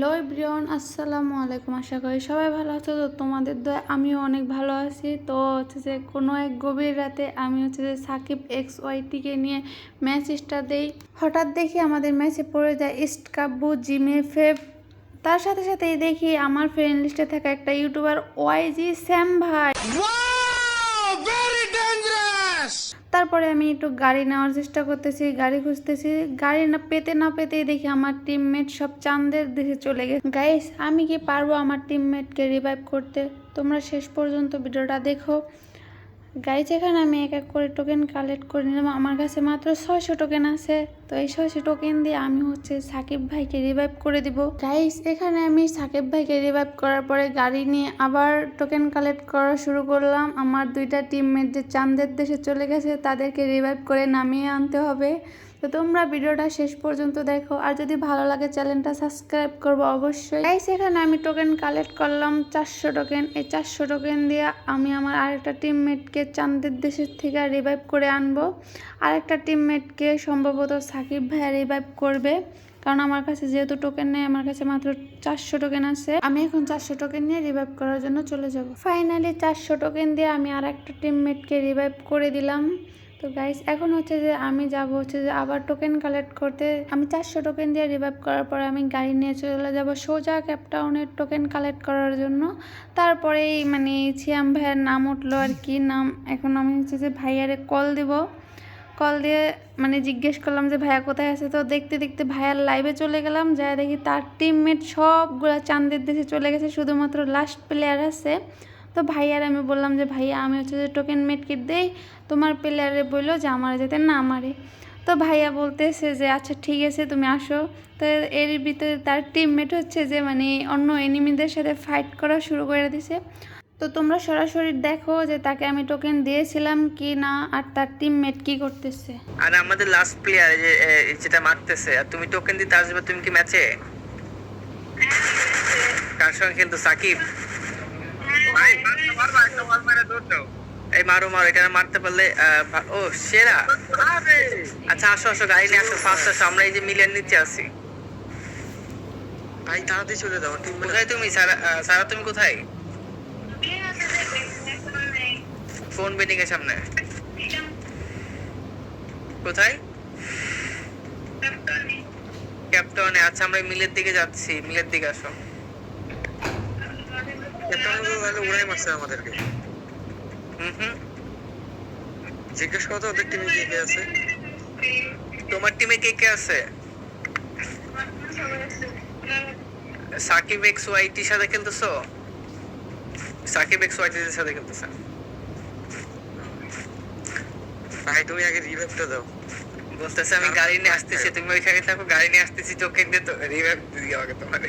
Hello everyone, আসসালামু আলাইকুম। আশা করি সবাই ভালো আছো। তো তোমাদের দয় আমিও অনেক ভালো আছি। তো হচ্ছে যে কোনো এক গভীর রাতে আমি হচ্ছে যে সাকিব এক্স ওয়াইটিকে নিয়ে ম্যাচ স্টার দেই। হঠাৎ দেখি আমাদের ম্যাচে পড়ে যায় ইস্ট কাব্বু জিমে ফেব। তার সাথে সাথেই দেখি আমার ফ্রেন্ড লিস্টে থাকা একটা ইউটিউবার ওয়াইজি স্যাম ভাই। তারপরে আমি একটু গাড়ি নেওয়ার চেষ্টা করতেছি, গাড়ি খুঁজতেছি। গাড়ি না পেতে না পেতেই দেখি আমার টিমমেট সব চাঁদের দেশে চলে গেছে। গাইস আমি কি পারব আমার টিমমেটকে রিভাইভ করতে? তোমরা শেষ পর্যন্ত ভিডিওটা দেখো। গাইজ এখানে আমি এক এক করে টোকেন কালেক্ট করে নিলাম, আমার কাছে মাত্র ছয়শো টোকেন আছে। তো এই ছয়শো টোকেন দিয়ে আমি হচ্ছে সাকিব ভাইকে রিভাইভ করে দিব। গাইজ এখানে আমি সাকিব ভাইকে রিভাইভ করার পরে গাড়ি নিয়ে আবার টোকেন কালেক্ট করা শুরু করলাম। আমার দুইটা টিমমেট যে চান্দের দেশে চলে গেছে, তাদেরকে রিভাইভ করে নামিয়ে আনতে হবে। তো তোমরা ভিডিওটা শেষ পর্যন্ত দেখো। আর যদি ভালো লাগে, চ্যানেলটা সাবস্ক্রাইব করব অবশ্যই। গাইস এখানে আমি টোকেন কালেক্ট করলাম চারশো টোকেন এই চারশো টোকেন দিয়ে আমি আমার আরেকটা টিমমেটকে চান্দের দেশের থেকে রিভাইভ করে আনব। আরেকটা টিমমেটকে সম্ভবত সাকিব ভাইয়া রিভাইভ করবে। কারণ আমার কাছে যেহেতু টোকেন নেই, আমার কাছে মাত্র চারশো টোকেন আছে। আমি এখন চারশো টোকেন নিয়ে রিভাইভ করার জন্য চলে যাব। ফাইনালি চারশো টোকেন দিয়ে আমি আর একটা টিমমেটকে রিভাইভ করে দিলাম। তো গাইস এখন হচ্ছে যে আমি যাব হচ্ছে যে আবার টোকেন কালেক্ট করতে। আমি চারশো টোকেন দিয়ে রিভাইভ করার পরে আমি গাড়ি নিয়ে চলে যাব সোজা ক্যাপটাউনের টোকেন কালেক্ট করার জন্য। তারপরেই মানে ছিয়াম ভাইয়ের নাম উঠল আর কি, নাম এখন আমি হচ্ছে যে ভাইয়ারে কল দিব। কল দিয়ে মানে জিজ্ঞেস করলাম যে ভাইয়া কোথায় আছে? তো দেখতে দেখতে ভাইয়ার লাইভে চলে গেলাম, যাই দেখি তার টিমমেট সবগুলো চাঁদের দেশে চলে গেছে, শুধুমাত্র লাস্ট প্লেয়ার আছে। তো ভাইয়ার আমি বললাম যে ভাইয়া আমি হচ্ছে যে টোকেন মেটকিট দেই তোমার প্লেয়ারে বলল যে আমার যাতে না মারে। তো ভাইয়া বলতেছে যে আচ্ছা ঠিক আছে তুমি আসো। তো এর ভিতরে তার টিমমেট হচ্ছে যে মানে অন্য এনিমিদের সাথে ফাইট করা শুরু করে দিছে। তো তোমরা সরাসরি দেখো যে তাকে আমি টোকেন দিয়েছিলাম কি না আর তার টিমমেট কি করতেছে। আর আমাদের লাস্ট প্লেয়ার যে যেটা মারতেছে আর তুমি টোকেন দিতে আসবে তুমি কি ম্যাচে কার সঙ্গে খেলতো সাকিব? এই মারো মারো এটা মারতে পারলে ও সেরা। আচ্ছা আসো আসো গাড়ি নিয়ে আসো ফার্স্ট আসো আমরা এই যে মিলিয়ন নিচে আছি। ভাই তাড়াতাড়ি চলে যাও কোথায় তুমি? সারা সারা তুমি কোথায়? ফোন বেডিং এর সামনে। কোথায়? ক্যাপ্টনে আচ্ছা আমরা মিলের দিকে যাচ্ছি মিলের দিকে আসো। তাহলে ওরাই মারছে আমাদেরকে। হুম হুম। জিজ্ঞেস করো ওদের টিমে কে কে আছে। তোমার টিমে কে কে আছে? সাকিব এক্স ওয়াইটির সাথে খেলতেছো? সাকিব এক্স ওয়াইটির সাথে খেলতেছে। ভাই তুমি আগে রিভাইভটা দাও। বলতেছে আমি গাড়ি নিয়ে আসতেছি তুমি ওইখানে থাকো গাড়ি নিয়ে আসতেছি টোকেন দিয়ে তো রিভাইভ দিয়ে আমাকে তোমার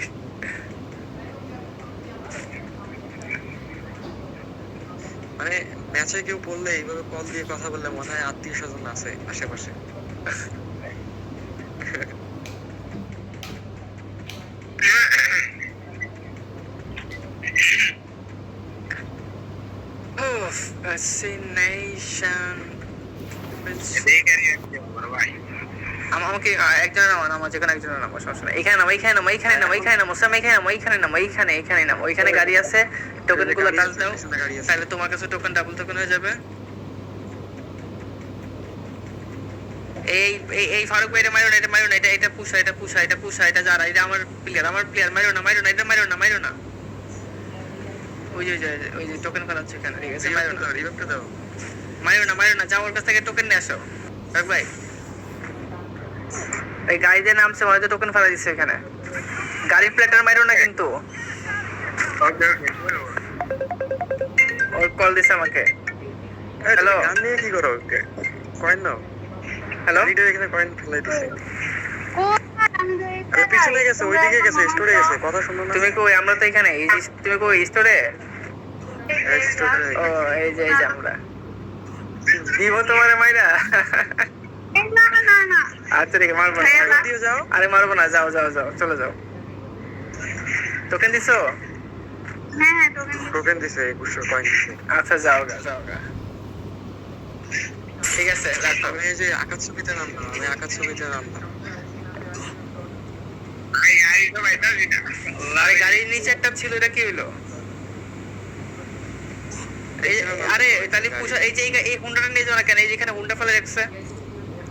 মানে ম্যাচে কেউ পড়লে এইভাবে কল দিয়ে কথা বললে মনে হয় আত্মীয় স্বজন আছে আশেপাশে Oof, fascination. আম- আমাকে একজনের নামা নামা যেখানে একজনের নামা সমস্যা নেই। এখানে নামো এখানে নামো এখানে নামো এখানে নামো স্যাম এখানে নামো এখানে নামো এইখানে এখানে নামো ওইখানে গাড়ি আছে টোকেনগুলো টাচ দাও। তাহলে তোমার কাছে টোকেন ডাবল টোকেন হয়ে যাবে। এই এই ফারুক ভাই এটা মারো না এটা মারো না এটা এটা পুষা এটা পুষা এটা পুষা এটা যারা এটা আমার প্লেয়ার আমার প্লেয়ার মারো না মারো না এটা মারো না মারো না। ওই যে ওই যে টোকেন ফেলাচ্ছে এখানে ঠিক আছে মারো না। মারো না মারো না যাও ওর কাছ থেকে টোকেন নিয়ে আসো। রাখ ভাই এই গাড়িতে নামছে হয়তো টোকেন ফেলা দিচ্ছে এখানে। গাড়ির প্লেটার মারো না কিন্তু। ওর কল দিছে আমাকে। হ্যালো গান নিয়ে কি করো কয়েন নাও। হ্যালো এখানে কয়েন ফেলাই দিছে পিছনে গেছে ওইদিকে গেছে স্টোরে গেছে কথা শুনো না। তুমি কই? আমরা তো এখানে এই তুমি কই স্টোরে স্টোরে ও এই যে এই যে আমরা। দিব তোমার মাইরা। মারবো না। মারবো না। যাও। আরে মারবো না যাও যাও যাও চলে যাও। টোকেন দিছো? টোকেন দিছে একুশশো কয়েন দিছে। আচ্ছা যাও গা যাও গা। ঠিক আছে রাখো। আমি এই যে আকাশ ছবিতে নামলাম আমি আকাশ ছবিতে নামলাম আরে গাড়ির নিচে একটা ছিল এটা কি হইল? এই আরে তাহলে পুষা এই যে এই- এই হুন্ডাটা নিয়ে যাও না কেন? এই যেখানে হুন্ডা ফেলে রাখছে এখানে জিপ আছে এই,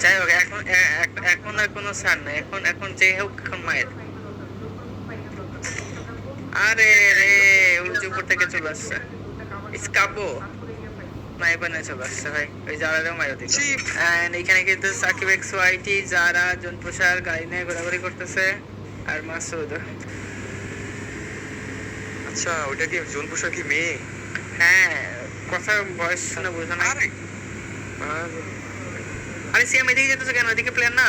যাই হোক এখন এখন আর কোনো ছাড় নাই এখন এখন যে হোক এখন মায়ের আরে রে ওই উপর থেকে চলে আসছে। ইসকাবো নাই বানায় চলে আসছে ভাই ওই যারারেও মাইরা দিল। এন্ড এখানে কিন্তু সাকিব এক্স ওয়াইটি যারা জন প্রসার গাড়ি নিয়ে ঘোরাঘুরি করতেছে আর মাসুদ। আচ্ছা ওটা কি জোন পোশাক কি মেয়ে? হ্যাঁ কথা ভয়েস শুনে বোঝা না আরে। আরে সিএম এদিকে যেতেছে কেন? ওদিকে প্লেয়ার না?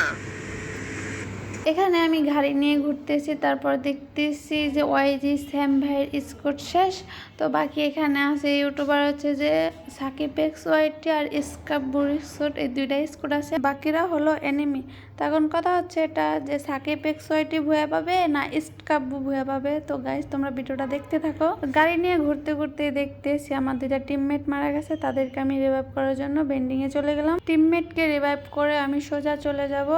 এখানে আমি গাড়ি নিয়ে ঘুরতেছি, তারপর দেখতেছি যে ওয়াইজি স্যাম ভাইয়ের স্কোট শেষ। তো বাকি এখানে আছে ইউটিউবার হচ্ছে যে সাকিব এক্স ওয়াইটি আর স্কাপ বুরিসোট এই দুইটা স্কোট আছে। বাকিরা হলো এনিমি। তখন কথা হচ্ছে এটা যে সাকিব এক্স ওয়াইটি ভুয়া পাবে না স্কাব্বু ভুয়া পাবে। তো গাইজ তোমরা ভিডিওটা দেখতে থাকো। গাড়ি নিয়ে ঘুরতে ঘুরতে দেখতেছি আমার দুইটা টিমমেট মারা গেছে, তাদেরকে আমি রিভাইভ করার জন্য বেন্ডিংয়ে চলে গেলাম। টিমমেটকে রিভাইভ করে আমি সোজা চলে যাব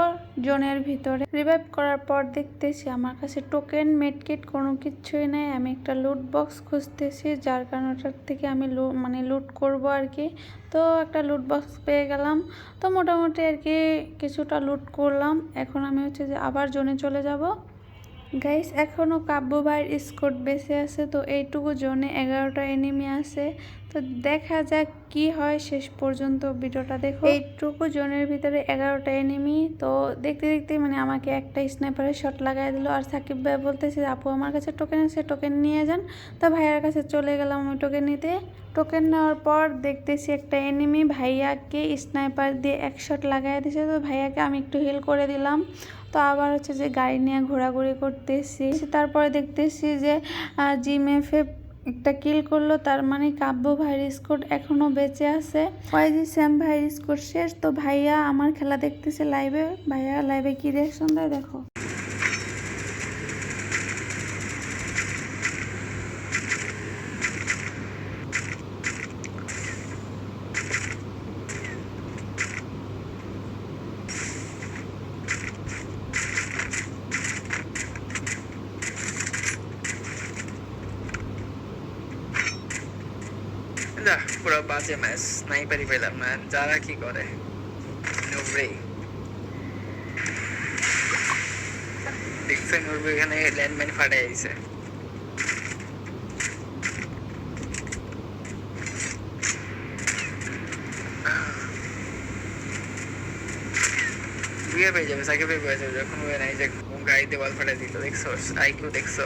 জোনের ভিতরে। রিভাইভ করার পর দেখতেছি আমার কাছে টোকেন মেডকিট কোনো কিছুই নেই। আমি একটা লুট বক্স খুঁজতেছি, যার কারণে ওটার থেকে আমি মানে লুট করব আর কি। তো একটা লুট বক্স পেয়ে গেলাম। তো মোটামুটি আর কি কিছুটা লুট করলাম। এখন আমি হচ্ছে যে আবার জোনে চলে যাব। গাইস এখনও কাব্য ভাইয়ের স্কোট বেঁচে আছে, তো এইটুকু জোনে এগারোটা এনিমি আছে। তো দেখা যাক কি হয় শেষ পর্যন্ত ভিডিওটা দেখো। এইটুকু জোনের ভিতরে এগারোটা এনিমি তো দেখতে দেখতে মানে আমাকে একটা স্নাইপারের শট লাগাই দিল। আর সাকিব ভাই বলতেছে, আপু, আমার কাছে টোকেন আছে টোকেন নিয়ে যান। তো ভাইয়ার কাছে চলে গেলাম আমি টোকেন নিতে। টোকেন নেওয়ার পর দেখতেছি একটা এনিমি ভাইয়াকে স্নাইপার দিয়ে এক শট লাগাই দিয়েছে তো ভাইয়াকে আমি একটু হেল করে দিলাম। তো আবার হচ্ছে যে গাড়ি নিয়ে ঘোরাঘুরি করতেছি। তারপরে দেখতেছি যে জিএমএফে একটা কিল করল, তার মানে কাব্য ভাইয়ের স্কোর এখনও বেঁচে আছে। ওয়াইজি স্যাম ভাইয়ের স্কোর শেষ। তো ভাইয়া আমার খেলা দেখতেছে লাইভে ভাইয়া লাইভে কি রিয়াকশন দেয় দেখো। না পুরো বাজে ম্যাচ স্নাইপারই পেলাম না যারা কি করে নুবরে দেখছেন নুবরে এখানে ল্যান্ডম্যান ফাটে আইছে বিয়ে পেয়ে যাবে সাকিব পেয়ে যাবে যখন ওই নাই যে গাড়িতে বল ফাটাই দিল দেখছ আইকিউ দেখছ